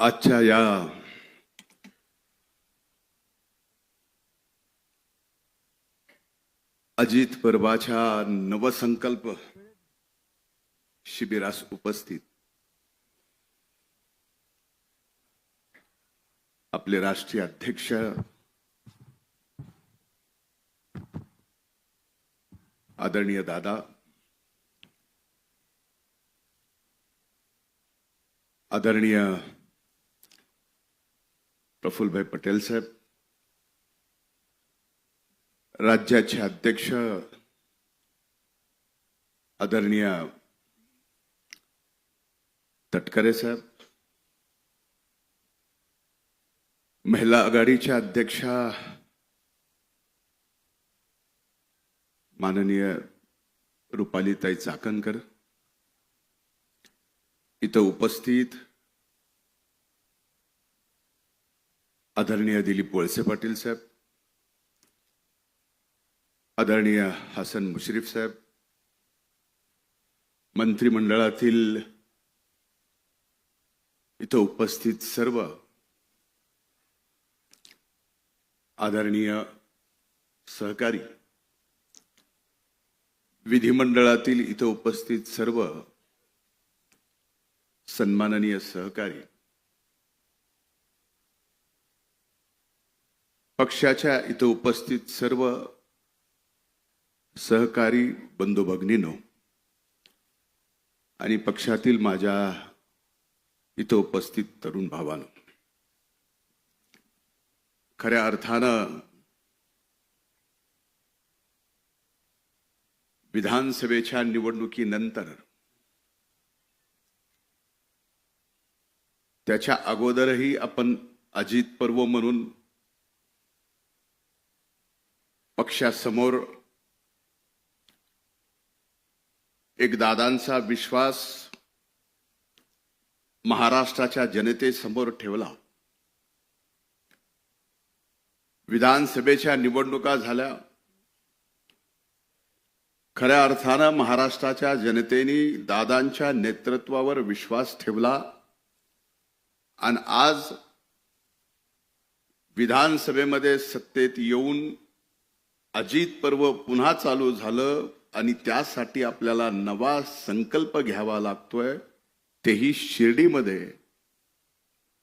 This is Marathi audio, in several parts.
आजच्या या. अजित पर्वाच्या नवसंकल्प शिबिरास उपस्थित. आपले राष्ट्रीय अध्यक्ष आदरणीय दादा आदरणीय प्रफुल्लभाई पटेल साहेब राज्याचे अध्यक्ष आदरणीय तटकरे साहेब महिला आघाडीच्या अध्यक्षा माननीय रुपालीताई चाकणकर इथं उपस्थित आदरणीय दिलीप वळसे पाटील साहेब आदरणीय हसन मुश्रीफ साहेब मंत्रिमंडळातील इथं उपस्थित सर्व आदरणीय सहकारी विधिमंडळातील इथं उपस्थित सर्व सन्माननीय सहकारी पक्षाच्या इथं उपस्थित सर्व सहकारी बंधू भगिनीनो आणि पक्षातील माझ्या इथं उपस्थित तरुण भावानो खऱ्या अर्थानं विधानसभेच्या निवडणुकीनंतर त्याच्या अगोदरही आपण अजित पर्व म्हणून पक्षासमोर एक दादांचा विश्वास महाराष्ट्राच्या जनतेसमोर ठेवला. विधानसभेच्या निवडणुका झाल्या. खऱ्या अर्थानं महाराष्ट्राच्या जनतेने दादांच्या नेतृत्वावर विश्वास ठेवला. आणि आज विधानसभेमध्ये सत्तेत येऊन अजित पर्व पुन्हा चालू झालं आणि त्यासाठी आपल्याला नवा संकल्प घ्यावा लागतोय. तेही शिर्डीमध्ये.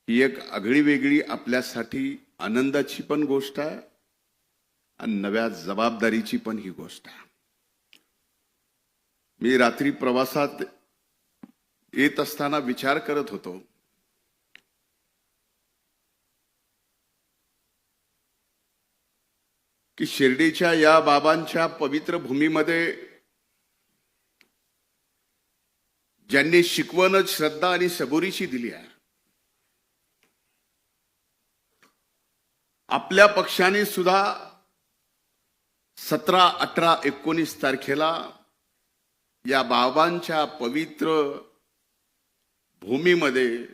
ही एक आगळी वेगळी आपल्यासाठी आनंदाची पण गोष्ट आहे आणि नव्या जबाबदारीची पण ही गोष्ट आहे. मी रात्री प्रवासात येत असताना विचार करत होतो. की शिर्डीच्या या बाबांच्या पवित्र भूमीमध्ये ज्यांनी शिकवणच श्रद्धा आणि सबुरीची दिली आहे. आपल्या पक्षाने सुद्धा सतरा अठरा एकोणीस तारखेला या बाबांच्या पवित्र भूमीमध्ये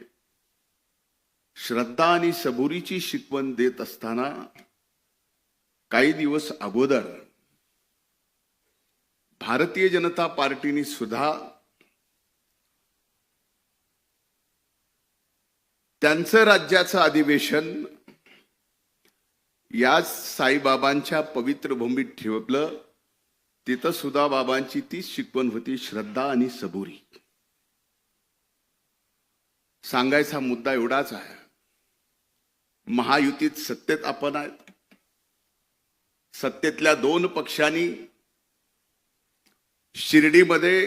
श्रद्धा आणि सबुरीची शिकवण देत असताना काही दिवस अगोदर भारतीय जनता पार्टीने सुद्धा त्यांचं राज्याचं अधिवेशन याच साईबाबांच्या पवित्र भूमीत ठेवलं तिथं सुद्धा बाबांची तीच शिकवण होती श्रद्धा आणि सबुरी. सांगायचा मुद्दा एवढाच आहे. महायुतीत सत्तेत आपण आहेत. सत्तेतल्या दोन पक्षांनी शिर्डीमध्ये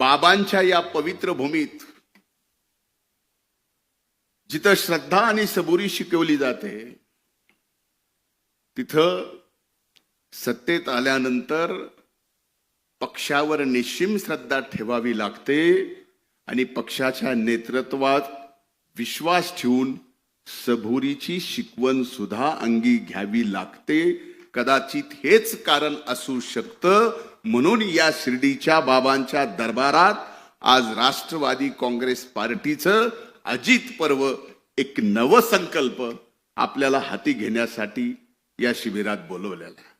बाबांच्या या पवित्र भूमीत जिथं श्रद्धा आणि सबुरी शिकवली जाते तिथं सत्तेत आल्यानंतर पक्षावर निश्चिम श्रद्धा ठेवावी लागते आणि पक्षाच्या नेतृत्वात विश्वास ठेवून सबुरीची शिकवण सुद्धा अंगी घ्यावी लागते. कदाचित हेच कारण असू शकतं. म्हणून या शिर्डीच्या बाबांच्या दरबारात आज राष्ट्रवादी काँग्रेस पार्टीचं अजित पर्व एक नवसंकल्प आपल्याला हाती घेण्यासाठी या शिबिरात बोलवलेला आहे.